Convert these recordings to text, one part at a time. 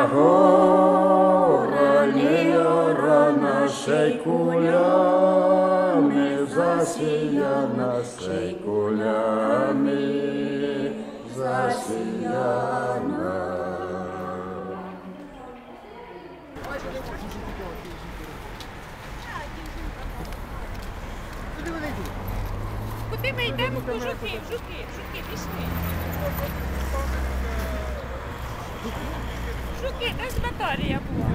Чорна гора й не ярана, ще кулями засіяна, ще кулями засіяна. Куди ми йдемо? В жуки, жуки, жуки, пішли. Жуки, де ж Наталія була?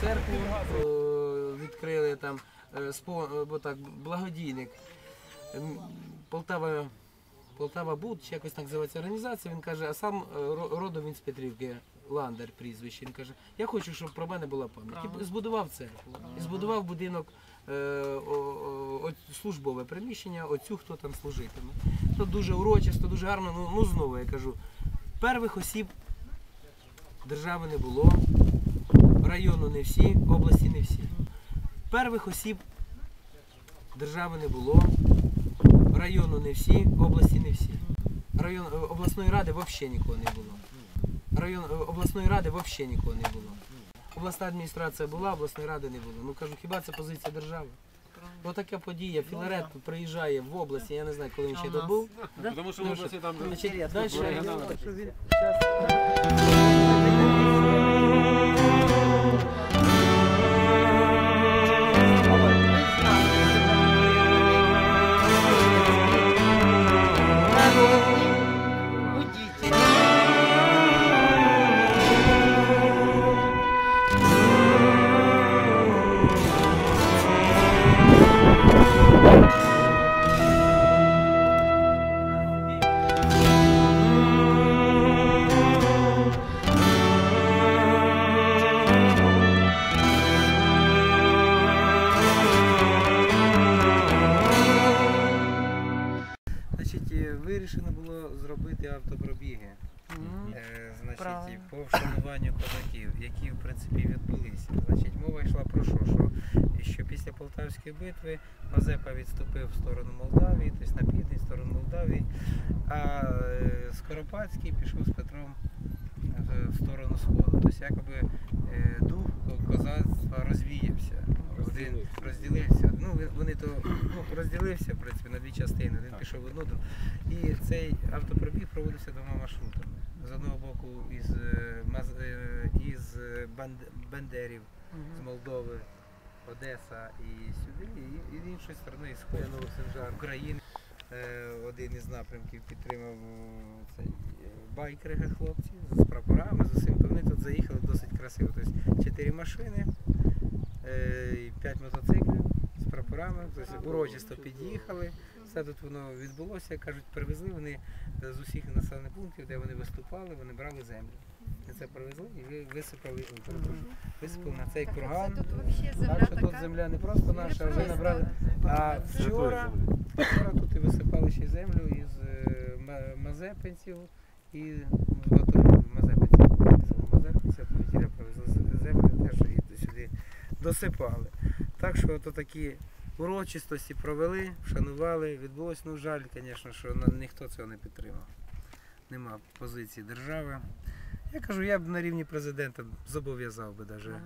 церкву е, відкрили там, е, спо- е, бо так, благодійник. Полтава, Полтава Буд, чи якось так називається організація. Він каже, а сам е, ро- родом він з Петрівки, Ландер прізвище. Він каже, я хочу, щоб про мене була пам'ять. І збудував церкву. І збудував будинок е, о- о- о- службове приміщення, оцю, хто там служитиме. То дуже урочисто, дуже гарно. Ну, ну знову я кажу, первих осіб держави не було, району не всі, області не всі. Первих осіб держави не було, району не всі, області не всі. Район, е, обласної ради взагалі нікого не було. Район, е, обласної ради взагалі нікого не було. Обласна адміністрація була, обласної ради не було. Ну кажу, хіба це позиція держави? Отака подія, Філарет приїжджає в область, я не знаю, коли він ще добув. був. Тому що в Ну, області там Значить, далі, вирішено було зробити автопробіги. Е, значить, Правильно. по вшануванню козаків, які в принципі відбулися. Значить, мова йшла про що? Що, що після Полтавської битви Мазепа відступив в сторону Молдавії, тобто на південь, в сторону Молдавії, а е, Скоропадський пішов з Петром в- в сторону Сходу. Тобто якоби е, дух козацтва розвіявся. Один розділився. Ну, вони то ну, розділився, в принципі, на дві частини. Один пішов в одну. І цей автопробіг проводився двома маршрутами. З одного боку із, е, е, із е, Бендерів з Молдови, Одеса і сюди, і, і з іншої сторони із Сходу України. Один із напрямків підтримав цей байкери хлопці з прапорами, з усім. То вони тут заїхали досить красиво. Тобто чотири машини, п'ять мотоциклів з прапорами, тобто урочисто під'їхали. Все тут воно відбулося, як кажуть, привезли вони е, з усіх населених пунктів, де вони виступали, вони брали землю. Це привезли і висипали, висипали на цей курган. Тут земля Так що тут земля не просто наша, а вже набрали. А вчора, вчора тут і висипали ще землю із е, Мазепинців і Мазепинців. З Мазепинців, привезли землю, теж і сюди досипали. Так що ото такі урочистості провели, вшанували. Відбулось, ну жаль, звісно, що ніхто цього не підтримав. Нема позиції держави. Я кажу, я б на рівні президента зобов'язав би навіть.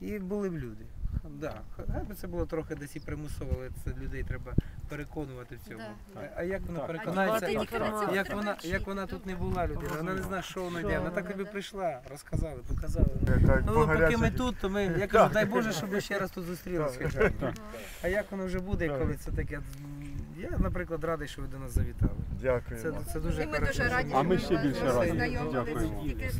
І були б люди. Да. Хай би це було трохи десь і примусово, але це людей треба переконувати в цьому. Да. А, а як вона переконається? Тільки Як вона, як вона тут не була людина, вона не знає, що вона йде. Вона так би Да. прийшла, розказали, показали. Ну, поки ми тут, то ми, я кажу, дай Боже, щоб ми ще раз тут зустрілися. А як воно вже буде, коли це таке? Я, наприклад, радий, що ви до нас завітали. Це, це дуже І ми дуже раді, А ми ще більше раді. познайомились. Дякуємо. Тільки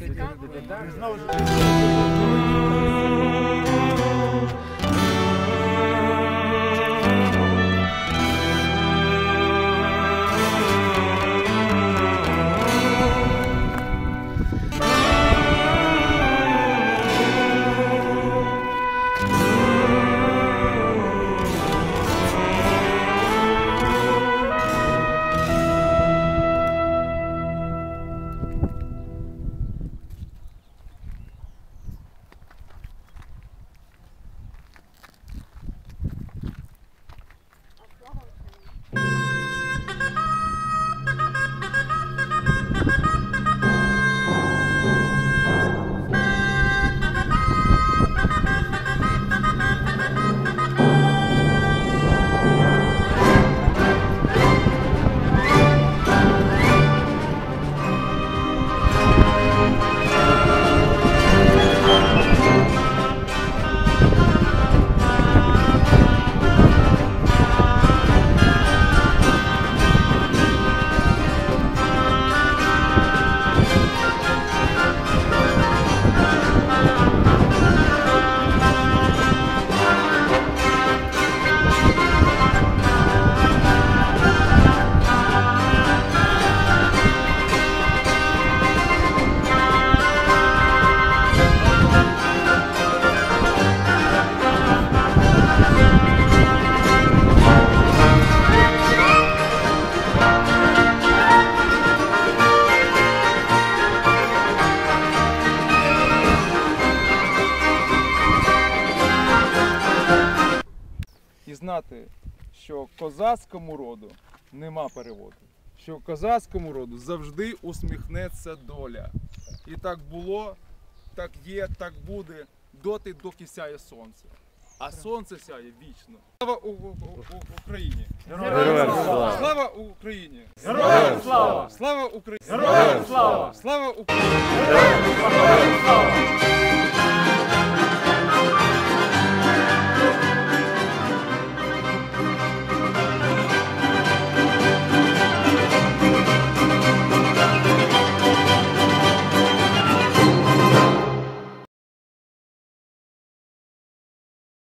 що козацькому роду нема переводу. Що козацькому роду завжди усміхнеться доля. І так було, так є, так буде, доти, доки сяє сонце. А сонце сяє вічно. Слава Україні! Героям слава! Слава Україні! Героям слава! Слава Україні! Героям слава! Слава Україні!